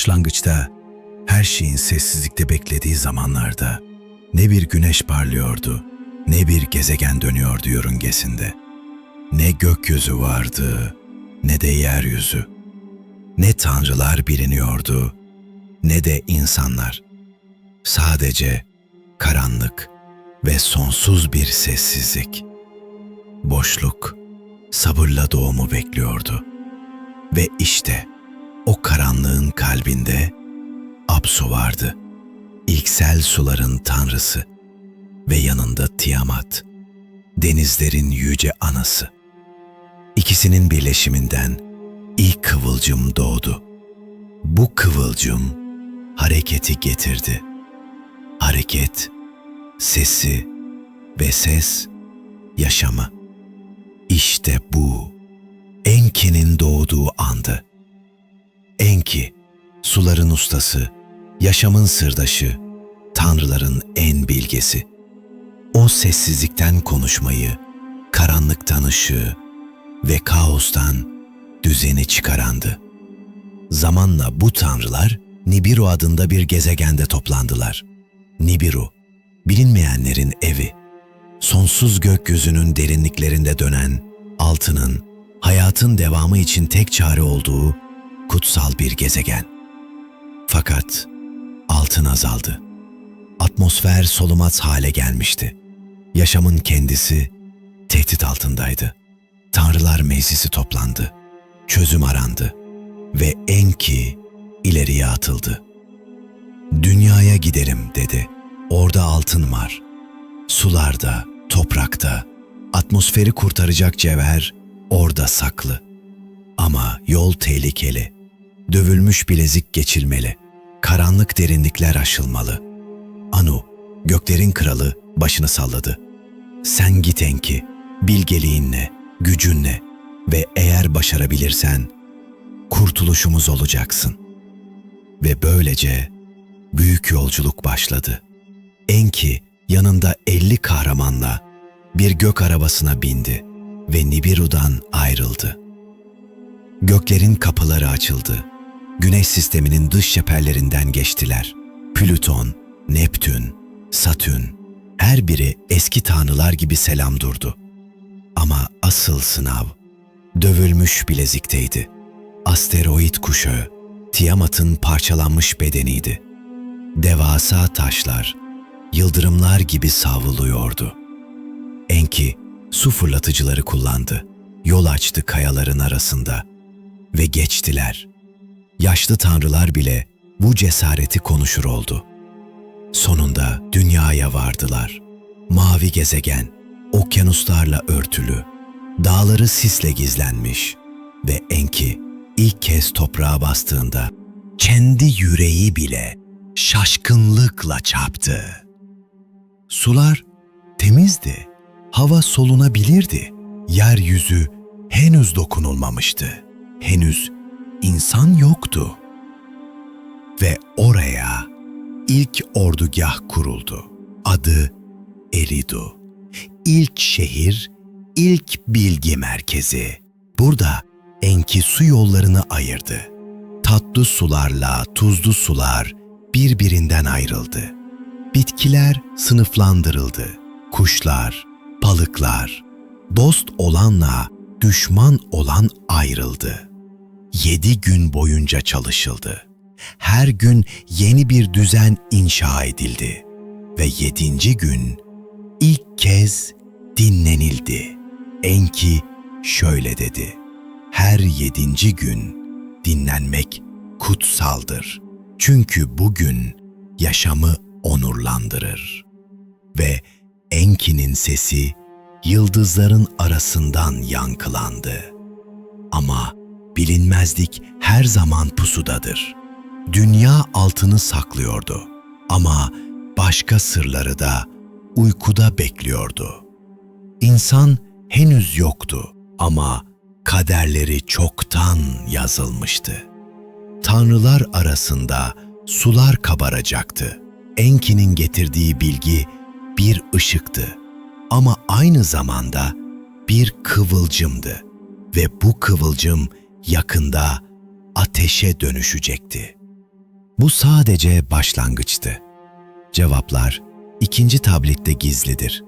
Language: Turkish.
Başlangıçta her şeyin sessizlikte beklediği zamanlarda ne bir güneş parlıyordu, ne bir gezegen dönüyordu yörüngesinde. Ne gökyüzü vardı, ne de yeryüzü. Ne tanrılar biliniyordu, ne de insanlar. Sadece karanlık ve sonsuz bir sessizlik. Boşluk sabırla doğumu bekliyordu. Ve işte o karanlığın kalbinde Apsu vardı. İlksel suların tanrısı ve yanında Tiamat, denizlerin yüce anası. İkisinin birleşiminden ilk kıvılcım doğdu. Bu kıvılcım hareketi getirdi. Hareket, sesi ve ses yaşamı. İşte bu Enki'nin doğduğu andı. Suların ustası, yaşamın sırdaşı, tanrıların en bilgesi. O sessizlikten konuşmayı, karanlıktan ışığı ve kaostan düzeni çıkarandı. Zamanla bu tanrılar Nibiru adında bir gezegende toplandılar. Nibiru, bilinmeyenlerin evi, sonsuz gökyüzünün derinliklerinde dönen, altının, hayatın devamı için tek çare olduğu kutsal bir gezegen. Fakat altın azaldı. Atmosfer solumaz hale gelmişti. Yaşamın kendisi tehdit altındaydı. Tanrılar meclisi toplandı. Çözüm arandı ve Enki ileriye atıldı. Dünyaya gidelim dedi. Orada altın var. Sularda, toprakta, atmosferi kurtaracak cevher orada saklı. Ama yol tehlikeli. Dövülmüş bilezik geçilmeli. Karanlık derinlikler aşılmalı. Anu, göklerin kralı başını salladı. Sen git Enki, bilgeliğinle, gücünle ve eğer başarabilirsen kurtuluşumuz olacaksın. Ve böylece büyük yolculuk başladı. Enki yanında elli kahramanla bir gök arabasına bindi ve Nibiru'dan ayrıldı. Göklerin kapıları açıldı. Güneş sisteminin dış çeperlerinden geçtiler. Plüton, Neptün, Satürn, her biri eski tanrılar gibi selam durdu. Ama asıl sınav dövülmüş bilezikteydi. Asteroid kuşağı, Tiamat'ın parçalanmış bedeniydi. Devasa taşlar, yıldırımlar gibi savruluyordu. Enki su fırlatıcıları kullandı. Yol açtı kayaların arasında ve geçtiler. Yaşlı tanrılar bile bu cesareti konuşur oldu. Sonunda dünyaya vardılar. Mavi gezegen, okyanuslarla örtülü, dağları sisle gizlenmiş ve Enki ilk kez toprağa bastığında kendi yüreği bile şaşkınlıkla çarptı. Sular temizdi, hava solunabilirdi, yeryüzü henüz dokunulmamıştı, henüz insan yoktu. Ve oraya ilk ordugah kuruldu. Adı Eridu. İlk şehir, ilk bilgi merkezi. Burada Enki su yollarını ayırdı. Tatlı sularla tuzlu sular birbirinden ayrıldı. Bitkiler sınıflandırıldı. Kuşlar, balıklar, dost olanla düşman olan ayrıldı. Yedi gün boyunca çalışıldı. Her gün yeni bir düzen inşa edildi. Ve yedinci gün ilk kez dinlenildi. Enki şöyle dedi. Her yedinci gün dinlenmek kutsaldır. Çünkü bugün yaşamı onurlandırır. Ve Enki'nin sesi yıldızların arasından yankılandı. Ama bilinmezlik her zaman pusudadır. Dünya altını saklıyordu ama başka sırları da uykuda bekliyordu. İnsan henüz yoktu ama kaderleri çoktan yazılmıştı. Tanrılar arasında sular kabaracaktı. Enki'nin getirdiği bilgi bir ışıktı ama aynı zamanda bir kıvılcımdı ve bu kıvılcım yakında ateşe dönüşecekti. Bu sadece başlangıçtı. Cevaplar ikinci tablette gizlidir.